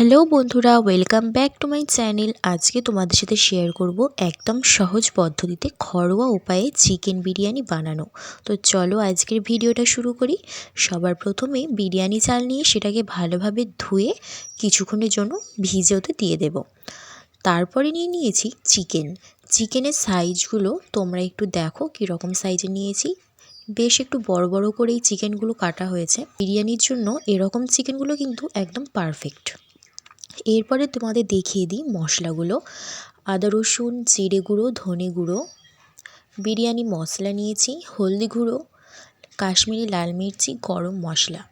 Hello বন্ধুরা, welcome back to my channel. আজকে তোমাদের সাথে শেয়ার করব একদম সহজ পদ্ধতিতে ঘরোয়া উপায়ে চিকেন বিরিয়ানি বানানো। তো চলো আজকের ভিডিওটা শুরু করি। সবার প্রথমে বিরিয়ানি চাল নিয়ে সেটাকে ভালোভাবে ধুয়ে কিছুক্ষণের জন্য ভিজে হতে দিয়ে দেব। তারপরে নিয়ে নিয়েছি চিকেন। চিকেনের সাইজগুলো তোমরা একটু দেখো কীরকম সাইজে নিয়েছি। বেশ একটু বড় বড় করেই চিকেনগুলো কাটা হয়েছে। বিরিয়ানির জন্য এরকম চিকেনগুলো কিন্তু একদম পারফেক্ট। এরপরে তোমাদের দেখিয়ে দিই মশলাগুলো। আদা, রসুন, জিরে গুঁড়ো, ধনে গুঁড়ো, বিরিয়ানি, মশলা নিয়েছি, হলদি গুঁড়ো, কাশ্মীরি লাল মির্চি, গরম মশলা।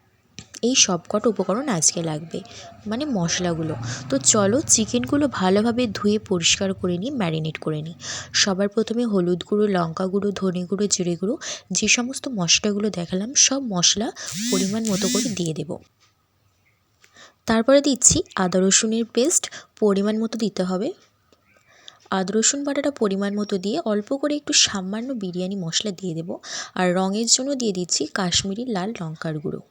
এই সব কটা উপকরণ আজকে লাগবে মানে মশলাগুলো। তো চলো চিকেনগুলো ভালোভাবে ধুয়ে পরিষ্কার করে নিই, ম্যারিনেট করে নিই। সবার প্রথমে হলুদ গুঁড়ো, লঙ্কা গুঁড়ো, ধনে গুঁড়ো, জিরে গুঁড়ো, যে সমস্ত মশলাগুলো দেখালাম, সব মশলা পরিমাণ মতো করে দিয়ে দেবো। তারপরে দিচ্ছি আদা রসুনের পেস্ট, পরিমাণ মতো দিতে হবে। আদা রসুন বাটাটা পরিমাণ মতো দিয়ে অল্প করে একটু সামান্য বিরিয়ানি মশলা দিয়ে দেবো। আর রঙের জন্য দিয়ে দিচ্ছি কাশ্মীরি লাল লঙ্কার গুঁড়ো।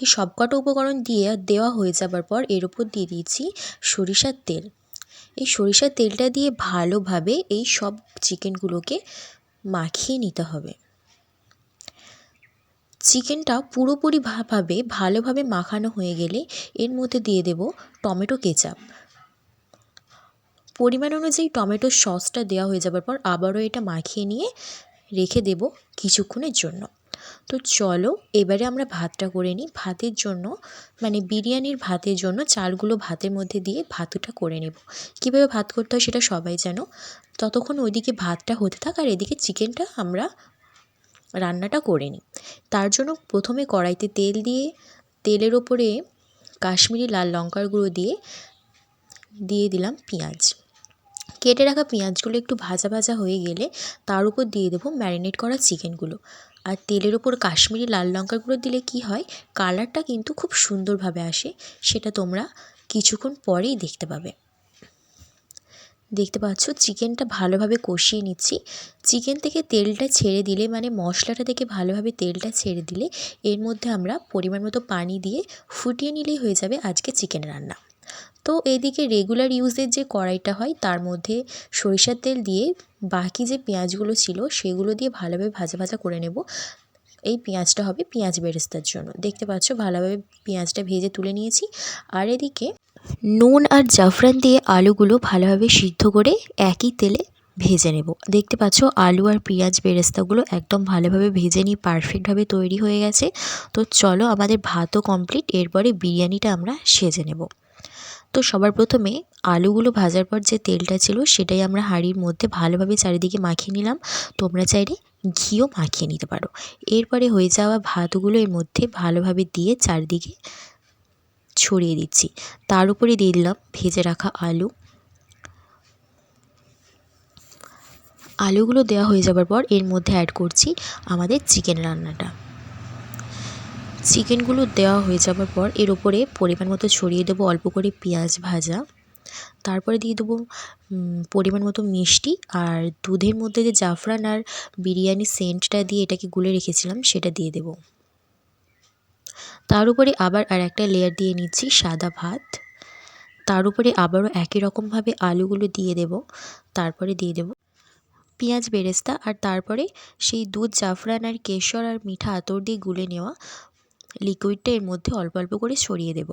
এই সবকটা উপকরণ দিয়ে দেওয়া হয়ে যাবার পর এর উপর দিয়ে দিচ্ছি সরিষার তেল। এই সরিষার তেলটা দিয়ে ভালোভাবে এই সব চিকেনগুলোকে মাখিয়ে নিতে হবে। চিকেনটা পুরোপুরিভাবে ভালোভাবে মাখানো হয়ে গেলে এর মধ্যে দিয়ে দেব টমেটো কেচাপ। পরিমাণ অনুযায়ী টমেটোর সসটা দেওয়া হয়ে যাবার পর আবারও এটা মাখিয়ে নিয়ে রেখে দেব কিছুক্ষণের জন্য। তো চলো, এবারে আমরা ভাতটা করে নিই। ভাতের জন্য মানে বিরিয়ানির ভাতের জন্য চালগুলো ভাতের মধ্যে দিয়ে ভাতটা করে নেব। কীভাবে ভাত করতে হয় সেটা সবাই জানো। ততক্ষণ ওইদিকে ভাতটা হতে থাক আর এদিকে চিকেনটা আমরা রান্নাটা করে নিই। তার জন্য প্রথমে কড়াইতে তেল দিয়ে, তেলের ওপরে কাশ্মীরি লাল লঙ্কার গুঁড়ো দিয়ে দিয়ে দিলাম পেঁয়াজ। কেটে রাখা পেঁয়াজগুলো একটু ভাজা ভাজা হয়ে গেলে তার উপর দিয়ে দেবো ম্যারিনেট করা চিকেনগুলো। আর তেলের ওপর কাশ্মীরি লাল লঙ্কার গুঁড়ো দিলে কি হয়, কালারটা কিন্তু খুব সুন্দরভাবে আসে, সেটা তোমরা কিছুক্ষণ পরেই দেখতে পাবে। দেখতে পাচ্ছ, চিকেনটা ভালোভাবে কষিয়ে নিচ্ছি। চিকেন থেকে তেলটা ছেড়ে দিলে মানে মশলাটা থেকে ভালোভাবে তেলটা ছেড়ে দিলে, এর মধ্যে আমরা পরিমাণ মতো পানি দিয়ে ফুটিয়ে নিলেই হয়ে যাবে আজকে চিকেন রান্না। তো এদিকে রেগুলার ইউজের যে কড়াইটা হয়, তার মধ্যে সরিষার তেল দিয়ে বাকি যে পেঁয়াজগুলো ছিল, সেগুলো দিয়ে ভালোভাবে ভাজা ভাজা করে নেব। এই পেঁয়াজটা হবে পেঁয়াজ বেরেস্তার জন্য। দেখতে পাচ্ছ, ভালোভাবে পেঁয়াজটা ভেজে তুলে নিয়েছি। আর এদিকে নুন আর জাফরান দিয়ে আলুগুলো ভালোভাবে সিদ্ধ করে একই তেলে ভেজে নেব। দেখতে পাচ্ছ, আলু আর পেঁয়াজ বেরেস্তাগুলো একদম ভালোভাবে ভেজে নিয়ে পারফেক্টভাবে তৈরি হয়ে গেছে। তো চলো আমাদের ভাতও কমপ্লিট এরপরে বিরিয়ানিটা আমরা সেজে নেব। তো সবার প্রথমে আলুগুলো ভাজার পর যে তেলটা ছিল, সেটাই আমরা হাঁড়ির মধ্যে ভালোভাবে চারিদিকে মাখিয়ে নিলাম। তোমরা চাইলে ঘিও মাখিয়ে নিতে পারো। এরপরে হয়ে যাওয়া ভাতগুলো এর মধ্যে ভালোভাবে দিয়ে চারিদিকে ছড়িয়ে দিচ্ছি। তার উপরে দিয়ে দিলাম ভেজে রাখা আলু। আলুগুলো দেওয়া হয়ে যাবার পর এর মধ্যে অ্যাড করছি আমাদের চিকেন রান্নাটা। চিকেনগুলো দেওয়া হয়ে যাবার পর এর ওপরে পরিমাণ মতো ছড়িয়ে দেবো অল্প করে পেঁয়াজ ভাজা। তারপরে দিয়ে দেবো পরিমাণ মতো মিষ্টি আর দুধের মধ্যে যে জাফরান আর বিরিয়ানি সেন্টটা দিয়ে এটাকে গুলে রেখেছিলাম সেটা দিয়ে দেবো। তার উপরে আবার আর একটা লেয়ার দিয়ে নিচ্ছি সাদা ভাত। তার উপরে আবারও একই রকমভাবে আলুগুলো দিয়ে দেব। তারপরে দিয়ে দেব পেঁয়াজ বেরেস্তা আর তারপরে সেই দুধ, জাফরান আর কেশর আর মিঠা আতর দিয়ে গুলে নেওয়া লিকুইডটা এর মধ্যে অল্প অল্প করে ছড়িয়ে দেব।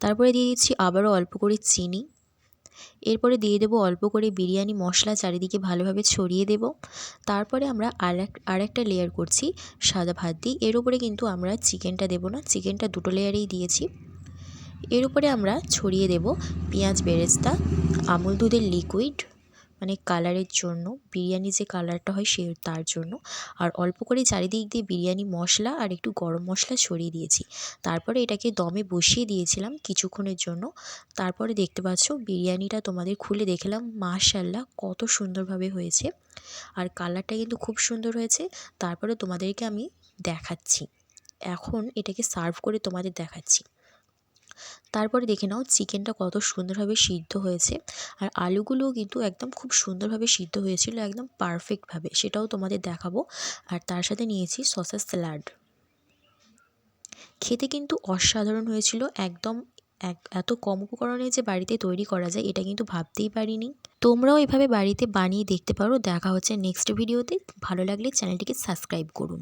তারপরে দিয়ে দিচ্ছি আবারও অল্প করে চিনি। এরপরে দিয়ে দেবো অল্প করে বিরিয়ানি মশলা চারিদিকে ভালোভাবে ছড়িয়ে দেব। তারপরে আমরা আর এক একটা লেয়ার করছি সাদা ভাত দিই এর উপরে কিন্তু আমরা চিকেনটা দেবো না, চিকেনটা দুটো লেয়ারেই দিয়েছি। এর উপরে আমরা ছড়িয়ে দেব পেঁয়াজ বেরেস্তা, আমুল দুধের লিকুইড মানে কালারের জন্য, বিরিয়ানি যে কালারটা হয় সে, তার জন্য। আর অল্প করে চারিদিক দিয়ে বিরিয়ানি মশলা আর একটু গরম মশলা ছড়িয়ে দিয়েছি। তারপরে এটাকে দমে বসিয়ে দিয়েছিলাম কিছুক্ষণের জন্য। তারপরে দেখতে পাচ্ছ বিরিয়ানিটা তোমাদের খুলে দেখলাম। মাশাল্লাহ কত সুন্দরভাবে হয়েছে। আর কালারটা কিন্তু খুব সুন্দর হয়েছে। তারপরে তোমাদেরকে আমি দেখাচ্ছি। এখন এটাকে সার্ভ করে তোমাদের দেখাচ্ছি। তারপরে দেখে নাও চিকেনটা কত সুন্দরভাবে সিদ্ধ হয়েছে। আর আলুগুলোও কিন্তু একদম খুব সুন্দরভাবে সিদ্ধ হয়েছিল, একদম পারফেক্টভাবে সেটাও তোমাদের দেখাবো। আর তার সাথে নিয়েছি সসেস স্যালাড খেতে কিন্তু অসাধারণ হয়েছিল, একদম এক, এত কম উপকরণে যে বাড়িতে তৈরি করা যায়, এটা কিন্তু ভাবতেই পারিনি। তোমরাও এভাবে বাড়িতে বানিয়ে দেখতে পারো। দেখা হচ্ছে নেক্সট ভিডিওতে ভালো লাগলে চ্যানেলটিকে সাবস্ক্রাইব করুন।